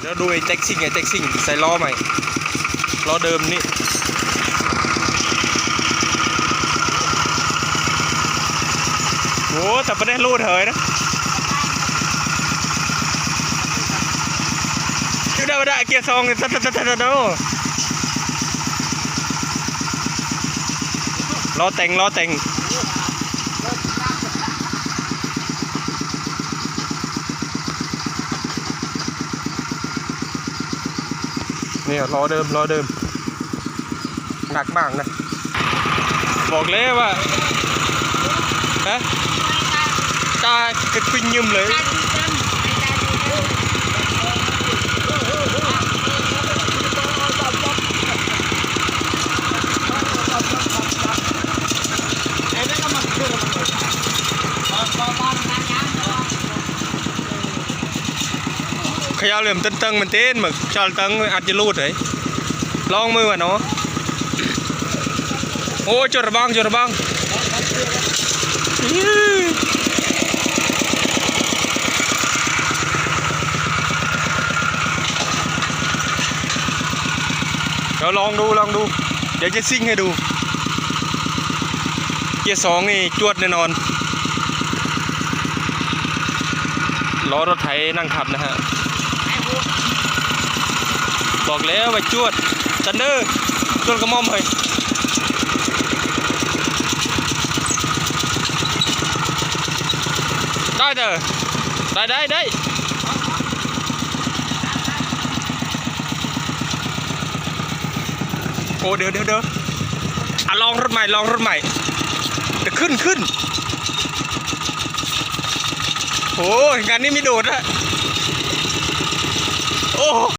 เดี๋ยวดูไอ้แจ็คซิ่งไอ้แจ็คซิ่งใส่ล้อใหม่ล้อเดิมนี่โอ้แต่ไม่ได้รูดเหยนะคิดได้ไม่ได้เกียร์สองตัดตัดตัดตัดล้อแต่งล้อแต่ง เนี่ยล้อเดิมล้อเดิม หนักมากนะ บอกเลยว่าฮะตากระตุ้นยืมเลย ขยาเหลื่อมตึ้งๆมันเต้นหมึกชอลตึงอาจจะรูดเลยลองมือวะเนาะโอ้ยจดระบังจดระบังเดี๋ยวลองดูลองดู เดี๋ยวจะซิ่งให้ดูเกียร์สองนี่จวดแน่นอนล้อรถไถนั่งขับนะฮะ บอกแล้วว่าจวดจันเดอร์จวดกระม่อมเลยได้เด้อได้ได้ได้โอ้เดี๋ยวเดี๋ยวเดี๋ยวอะลองรถใหม่ลองรถใหม่เดี๋ยวขึ้นขึ้นโอ้ยงานนี้มีโดดอะ โอ้